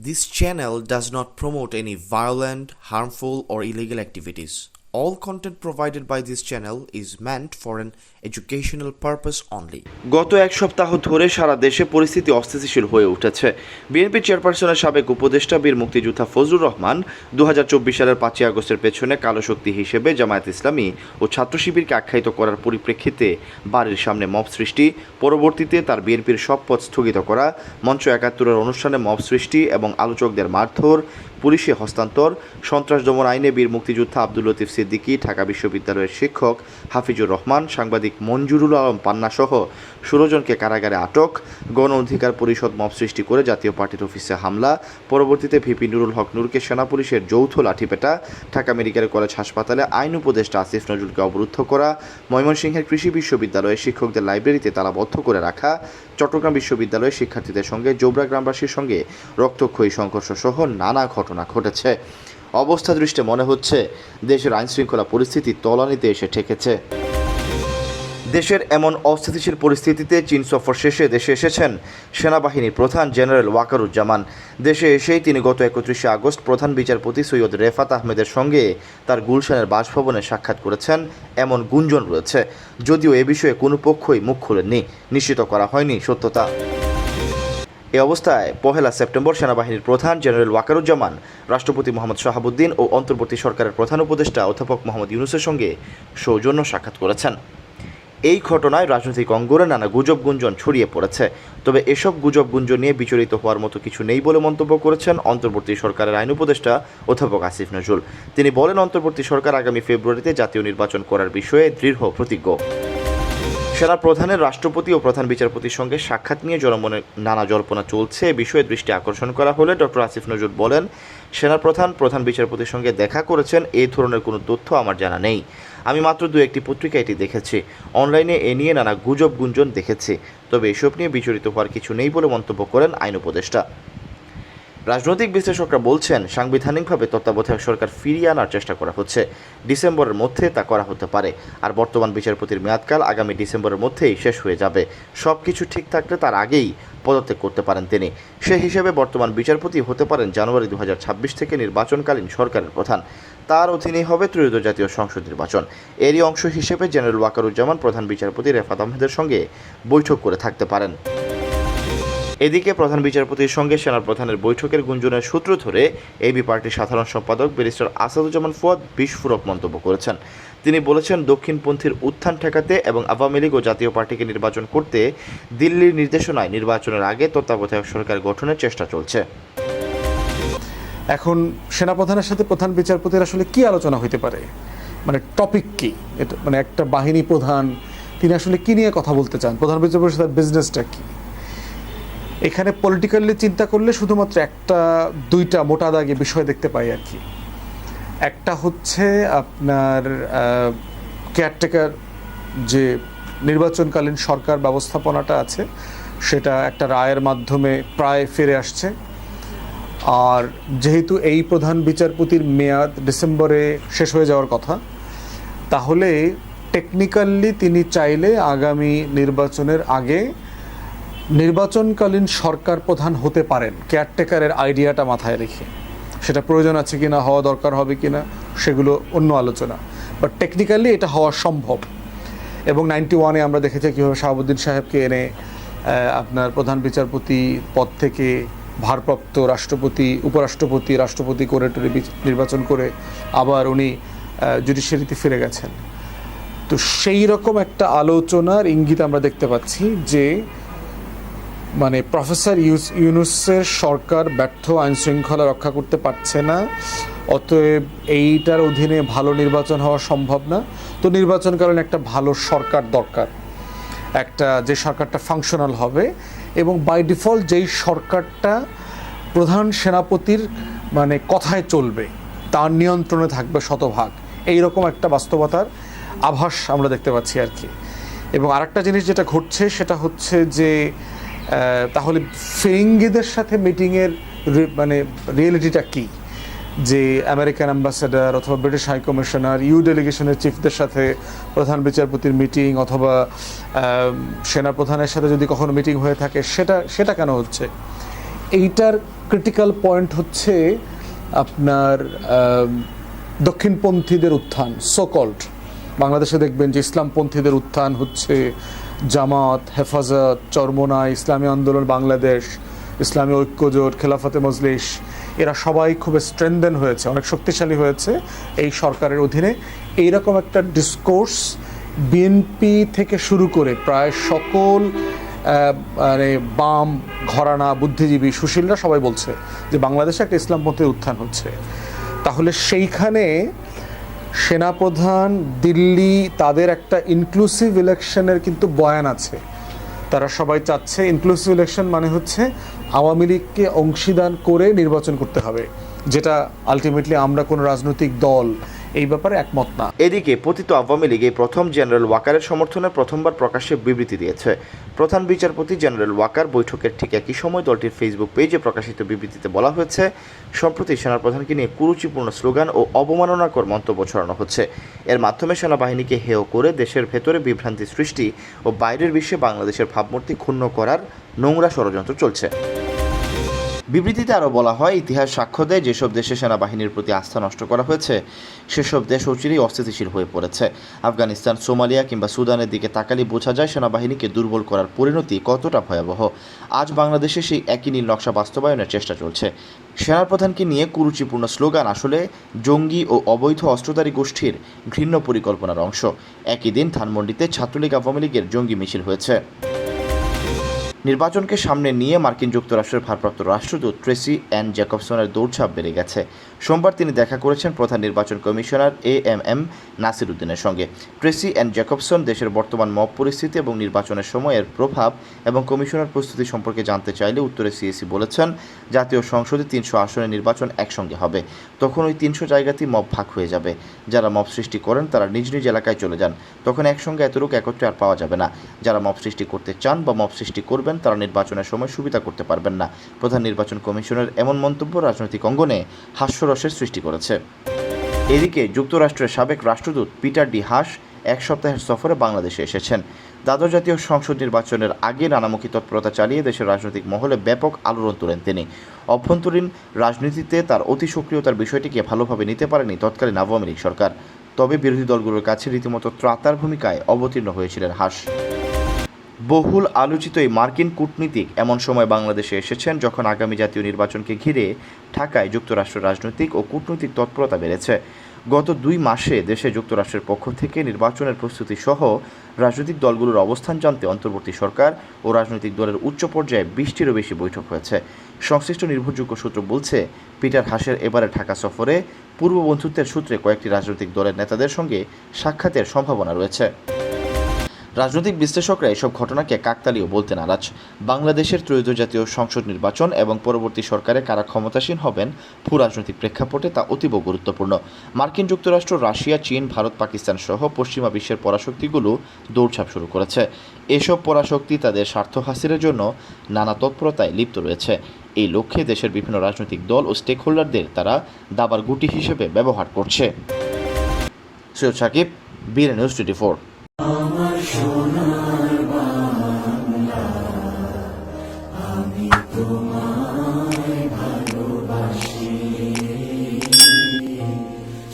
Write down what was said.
This channel does not promote any violent, harmful, or illegal activities. All content provided by this channel is meant for an educational purpose only. গত এক সপ্তাহ ধরে সারা দেশে পরিস্থিতি অস্থিতিশীল হয়ে উঠেছে বিএনপি চেয়ারপারসনের সাবেক উপদেষ্টা বীর মুক্তিযোদ্ধা ফজলুর রহমান দুহাজার চব্বিশ সালের পাঁচই আগস্টের পেছনে কালো শক্তি হিসেবে জামায়াত ইসলামী ও ছাত্র শিবিরকে আখ্যায়িত করার পরিপ্রেক্ষিতে বাড়ির সামনে মব সৃষ্টি, পরবর্তীতে তার বিএনপির সব পদ স্থগিত করা, মঞ্চ একাত্তরের অনুষ্ঠানে মব সৃষ্টি এবং আলোচকদের মারধর পুলিশে হস্তান্তর। সন্ত্রাস দমন আইনে বীর মুক্তিযোদ্ধা আব্দুল লতিফ সিদ্দিকী, ঢাকা বিশ্ববিদ্যালয়ের শিক্ষক হাফিজুর রহমান, সাংবাদিক মঞ্জুরুল আলম পান্না সহ ষোলো জনকে কারাগারে আটক। গণ অধিকার পরিষদ মব সৃষ্টি করে জাতীয় পার্টির অফিসে হামলা। পরবর্তীতে ভিপি নুরুল হক নূরকে সেনা পুলিশের যৌথ লাঠিপেটা। ঢাকা মেডিকেল কলেজ হাসপাতালে আইন উপদেষ্টা আসিফ নজরুলকে অবরুদ্ধ করা। ময়মনসিংহের কৃষি বিশ্ববিদ্যালয়ে শিক্ষকদের লাইব্রেরিতে তালাবদ্ধ করে রাখা। চট্টগ্রাম বিশ্ববিদ্যালয়ের শিক্ষার্থীদের সঙ্গে, জোবরা গ্রামবাসীর সঙ্গে রক্তক্ষয়ী সংঘর্ষ সহ নানা ঘটনা ঘটেছে। অবস্থা দৃষ্টে মনে হচ্ছে দেশের আইনশৃঙ্খলা পরিস্থিতি তলানিতে এসে ঠেকেছে। দেশের এমন অস্থিতিশীল পরিস্থিতিতে চীন সফর শেষে দেশে এসেছেন সেনাবাহিনীর প্রধান জেনারেল ওয়াকারুজ্জামান। দেশে এসেই তিনি গত একত্রিশে আগস্ট প্রধান বিচারপতি সৈয়দ রেফাত আহমেদের সঙ্গে তার গুলশানের বাসভবনে সাক্ষাৎ করেছেন। এমন গুঞ্জন রয়েছে, যদিও এ বিষয়ে কোনো পক্ষই মুখ খুলেননি। নিশ্চিত করা হয়নি সত্যতা। এ অবস্থায় পহেলা সেপ্টেম্বর সেনাবাহিনীর প্রধান জেনারেল ওয়াকারুজ্জামান, রাষ্ট্রপতি মোহাম্মদ শাহাবুদ্দিন ও অন্তর্বর্তী সরকারের প্রধান উপদেষ্টা অধ্যাপক মোহাম্মদ ইউনুসের সঙ্গে সৌজন্য সাক্ষাৎ করেছেন। এই ঘটনায় রাজনৈতিক অঙ্গনে নানা গুজব গুঞ্জন ছড়িয়ে পড়েছে। তবে এসব গুজব গুঞ্জন নিয়ে বিচলিত হওয়ার মতো কিছু নেই বলে মন্তব্য করেছেন অন্তর্বর্তী সরকারের আইন উপদেষ্টা অধ্যাপক আসিফ নজরুল। তিনি বলেন, অন্তর্বর্তী সরকার আগামী ফেব্রুয়ারিতে জাতীয় নির্বাচন করার বিষয়ে দৃঢ় প্রতিজ্ঞ। সেনা প্রধানের রাষ্ট্রপতি ও প্রধান বিচারপতির সঙ্গে সাক্ষাৎ নিয়ে জনমনে নানা জল্পনা চলছে। এ বিষয়ে দৃষ্টি আকর্ষণ করা হলে ডক্টর আসিফ নজরুল বলেন, সেনা প্রধান প্রধান বিচারপতির সঙ্গে দেখা করেছেন এই ধরনের কোনো তথ্য আমার জানা নেই। আমি মাত্র দু একটি পত্রিকা এটি দেখেছি। অনলাইনে এ নিয়ে নানা গুজব গুঞ্জন দেখেছি। তবে এসব নিয়ে বিচলিত হওয়ার কিছু নেই বলে মন্তব্য করেন আইন উপদেষ্টা। রাজনৈতিক বিশ্লেষকরা বলছেন, সাংবিধানিকভাবে তত্ত্বাবধায়ক সরকার ফিরিয়ে আনার চেষ্টা করা হচ্ছে। ডিসেম্বরের মধ্যে তা করা হতে পারে। আর বর্তমান বিচারপতির মেয়াদকাল আগামী ডিসেম্বরের মধ্যেই শেষ হয়ে যাবে। সব কিছু ঠিক থাকলে তার আগেই পদত্যাগ করতে পারেন তিনি। সে হিসেবে বর্তমান বিচারপতি হতে পারেন জানুয়ারি দু হাজার ছাব্বিশ থেকে নির্বাচনকালীন সরকারের প্রধান। তার অধীনেই হবে ত্রয়োদশ জাতীয় সংসদ নির্বাচন। এরই অংশ হিসেবে জেনারেল ওয়াকারুজ্জামান প্রধান বিচারপতি রেফাত আহমেদের সঙ্গে বৈঠক করে থাকতে পারেন। এদিকে প্রধান বিচারপতির সঙ্গে সেনা প্রধানের বৈঠকের গুঞ্জনের সূত্র ধরে এবি পার্টির সাধারণ সম্পাদক ব্যারিস্টার আসাদুজ্জামান ফুয়াদ বিস্ফোরক মন্তব্য করেছেন। তিনি বলেছেন, দক্ষিণপন্থীর উত্থান ঠেকাতে এবং আওয়ামী লীগ ও জাতীয় পার্টিকে নির্বাচন করতে দিল্লির নির্দেশনায় নির্বাচনের আগে তত্ত্বাবধায়ক সরকার গঠনের চেষ্টা চলছে। এখন সেনাপ্রধানের সাথে প্রধান বিচারপতির আসলে কি আলোচনা হইতে পারে? মানে টপিক কি? মানে একটা বাহিনী প্রধান, তিনি আসলে কি নিয়ে কথা বলতে চান? প্রধান বিচারপতির সাথে বিজনেসটা কি? এখানে পলিটিক্যালি চিন্তা করলে শুধুমাত্র একটা, দুইটা মোটা দাগে বিষয় দেখতে পাই আর কি। একটা হচ্ছে আপনার কেয়ারটেকার যে নির্বাচনকালীন সরকার ব্যবস্থাপনাটা আছে, সেটা একটা রায়ের মাধ্যমে প্রায় ফিরে আসছে। আর যেহেতু এই প্রধান বিচারপতির মেয়াদ ডিসেম্বরে শেষ হয়ে যাওয়ার কথা, তাহলে টেকনিক্যালি তিনি চাইলে আগামী নির্বাচনের আগে নির্বাচনকালীন সরকার প্রধান হতে পারেন। কেয়ারটেকারের আইডিয়াটা মাথায় রেখে। সেটা প্রয়োজন আছে কিনা, হওয়া দরকার হবে কিনা, সেগুলো অন্য আলোচনা। বাট টেকনিক্যালি এটা হওয়া সম্ভব। এবং নাইনটি ওয়ানে আমরা দেখেছি কীভাবে শাহাবুদ্দিন সাহেবকে এনে আপনার প্রধান বিচারপতি পদ থেকে ভারপ্রাপ্ত রাষ্ট্রপতি, উপরাষ্ট্রপতি, রাষ্ট্রপতি করে নির্বাচন করে আবার উনি জুডিশিয়ারিতে ফিরে গেছেন। তো সেই রকম একটা আলোচনার ইঙ্গিত আমরা দেখতে পাচ্ছি যে মানে প্রফেসর ইউনুসের সরকার ব্যর্থ আইন শৃঙ্খলা রক্ষা করতে পারছে না, অতএব এইটার অধীনে ভালো নির্বাচন হওয়া সম্ভব না। তো নির্বাচনকালীন একটা ভালো সরকার দরকার। একটা যে সরকারটা ফাংশনাল হবে এবং বাই ডিফল্ট যেই সরকারটা প্রধান সেনাপতির মানে কথায় চলবে, তার নিয়ন্ত্রণে থাকবে শতভাগ। এই রকম একটা বাস্তবতার আভাস আমরা দেখতে পাচ্ছি আর কি। এবং আরেকটা জিনিস যেটা ঘটছে সেটা হচ্ছে যে তাহলে ফিরিঙ্গিদের সাথে মিটিংয়ের মানে রিয়েলিটিটা কী? যে আমেরিকান অ্যাম্বাসেডার অথবা ব্রিটিশ হাই কমিশনার ইউ ডেলিগেশনের চিফদের সাথে প্রধান বিচারপতির মিটিং অথবা সেনা প্রধানের সাথে যদি কখনো মিটিং হয়ে থাকে, সেটা সেটা কেন হচ্ছে? এইটার ক্রিটিক্যাল পয়েন্ট হচ্ছে আপনার দক্ষিণপন্থীদের উত্থান সোকল্ড বাংলাদেশে দেখবেন যে ইসলামপন্থীদের উত্থান হচ্ছে জামাত, হেফাজত, চরমোনা, ইসলামী আন্দোলন, বাংলাদেশ, ইসলামী ঐক্যজোট খেলাফতে মজলিস, এরা সবাই খুব স্ট্রেনদেন হয়েছে, অনেক শক্তিশালী হয়েছে এই সরকারের অধীনে। এইরকম একটা ডিসকোর্স বিএনপি থেকে শুরু করে প্রায় সকল মানে বাম, ঘরানা, বুদ্ধিজীবী, সুশীলরা সবাই বলছে যে বাংলাদেশে একটা ইসলামপন্থীর উত্থান হচ্ছে। তাহলে সেইখানে সেনাপ্রধান দিল্লি তাদের একটা ইনক্লুসিভ ইলেকশনের কিন্তু বয়ান আছে। তারা সবাই চাচ্ছে ইনক্লুসিভ ইলেকশন মানে হচ্ছে আওয়ামী লীগকে অংশীদান করে নির্বাচন করতে হবে, যেটা আলটিমেটলি আমরা কোনো রাজনৈতিক দল এই ব্যাপারে একমত না। এদিকে পতিত আওয়ামী লীগ প্রথম জেনারেল ওয়াকারের সমর্থনে প্রথমবার প্রকাশ্যে বিবৃতি দিয়েছে। প্রধান বিচারপতি জেনারেল ওয়াকার বৈঠকের ঠিক একই সময় দলটির ফেসবুক পেজে প্রকাশিত বিবৃতিতে বলা হয়েছে, সম্প্রতি সেনাপ্রধানকে নিয়ে কুরুচিপূর্ণ স্লোগান ও অবমাননাকর মন্তব্য ছড়ানো হচ্ছে। এর মাধ্যমে সেনাবাহিনীকে হেয় করে দেশের ভেতরে বিভ্রান্তি সৃষ্টি ও বাইরের বিশ্বে বাংলাদেশের ভাবমূর্তি ক্ষুণ্ণ করার নোংরা ষড়যন্ত্র চলছে। বিবৃতিতে আরও বলা হয়, ইতিহাস সাক্ষ্য দেয় যেসব দেশে সেনাবাহিনীর প্রতি আস্থা নষ্ট করা হয়েছে, সেসব দেশ অচিরেই অস্থিতিশীল হয়ে পড়েছে। আফগানিস্তান, সোমালিয়া কিংবা সুদানের দিকে তাকালে বোঝা যায় সেনাবাহিনীকে দুর্বল করার পরিণতি কতটা ভয়াবহ। আজ বাংলাদেশে সেই একই নীল নকশা বাস্তবায়নের চেষ্টা চলছে। সেনাপ্রধানকে নিয়ে কুরুচিপূর্ণ স্লোগান আসলে জঙ্গি ও অবৈধ অস্ত্রধারী গোষ্ঠীর ঘৃণ্য পরিকল্পনার অংশ। একই দিন ধানমন্ডিতে ছাত্রলীগ আওয়ামী লীগের জঙ্গি মিছিল হয়েছে। নির্বাচনকে সামনে নিয়ে মার্কিন যুক্তরাষ্ট্রের ভারপ্রাপ্ত রাষ্ট্রদূত ট্রেসি অ্যান জ্যাকবসনের দৌড়ঝাঁপ বেড়ে গেছে। সোমবার তিনি দেখা করেছেন প্রধান নির্বাচন commissioner A M M Nasir উদ্দিনের সঙ্গে। ট্রেসি অ্যান জ্যাকবসন দেশের বর্তমান মব পরিস্থিতি এবং নির্বাচনের সময়ের প্রভাব এবং কমিশনার প্রস্তুতি সম্পর্কে জানতে চাইলে উত্তরে সিএসি বলেছেন, জাতীয় সংসদে তিনশো আসনে নির্বাচন একসঙ্গে হবে। তখন ওই তিনশো জায়গাতেই মব ভাগ হয়ে যাবে। যারা মব সৃষ্টি করেন, তারা নিজ নিজ এলাকায় চলে যান। তখন একসঙ্গে এত লোক একত্রে আর পাওয়া যাবে না। যারা মব সৃষ্টি করতে চান বা মব সৃষ্টি করবেন, তারা নির্বাচনের সময় সুবিধা করতে পারবেন না। প্রধান নির্বাচন কমিশনের এমন মন্তব্য রাজনৈতিক অঙ্গনে হাস্যরসের সৃষ্টি করেছে। এদিকে যুক্তরাষ্ট্রের সাবেক রাষ্ট্রদূত পিটার ডি হাস এক সপ্তাহের সফরে বাংলাদেশে এসেছেন। দ্বাদশ জাতীয় সংসদ নির্বাচনের আগে নানামুখী তৎপরতা চালিয়ে দেশের রাজনৈতিক মহলে ব্যাপক আলোড়ন তোলেন তিনি। অভ্যন্তরীণ রাজনীতিতে তার অতি সক্রিয়তার বিষয়টিকে ভালোভাবে নিতে পারেনি তৎকালীন আওয়ামী লীগ সরকার। তবে বিরোধী দলগুলোর কাছে রীতিমতো ত্রাতার ভূমিকায় অবতীর্ণ হয়েছিলেন হাস বহুল আলোচিত এই মার্কিন কূটনীতিক এমন সময় বাংলাদেশে এসেছেন যখন আগামী জাতীয় নির্বাচনকে ঘিরে ঢাকায় যুক্তরাষ্ট্রের রাজনৈতিক ও কূটনৈতিক তৎপরতা বেড়েছে। গত দুই মাসে দেশে যুক্তরাষ্ট্রের পক্ষ থেকে নির্বাচনের প্রস্তুতি সহ রাজনৈতিক দলগুলোর অবস্থান জানতে অন্তর্বর্তী সরকার ও রাজনৈতিক দলের উচ্চ পর্যায়ে বিশটিরও বেশি বৈঠক হয়েছে। সংশ্লিষ্ট নির্ভরযোগ্য সূত্র বলছে, পিটার হাসের এবারে ঢাকা সফরে পূর্ব বন্ধুত্বের সূত্রে কয়েকটি রাজনৈতিক দলের নেতাদের সঙ্গে সাক্ষাতের সম্ভাবনা রয়েছে। রাজনৈতিক বিশ্লেষকরা এসব ঘটনাকে কাকতালীয় বলতে নারাজ। বাংলাদেশের ত্রয়োদশ জাতীয় সংসদ নির্বাচন এবং পরবর্তী সরকারে কারা ক্ষমতাসীন হবেন ভূ রাজনৈতিক প্রেক্ষাপটে তা অতীব গুরুত্বপূর্ণ। মার্কিন যুক্তরাষ্ট্র, রাশিয়া, চীন, ভারত, পাকিস্তান সহ পশ্চিমা বিশ্বের পরাশক্তিগুলো দৌড়ঝাঁপ শুরু করেছে। এসব পরাশক্তি তাদের স্বার্থ হাসিলের জন্য নানা তৎপরতায় লিপ্ত রয়েছে। এই লক্ষ্যে দেশের বিভিন্ন রাজনৈতিক দল ও স্টেক হোল্ডারদের তারা দাবার গুটি হিসেবে ব্যবহার করছে। সৈয়দ সাকিব বীর নিউজ টোয়েন্টি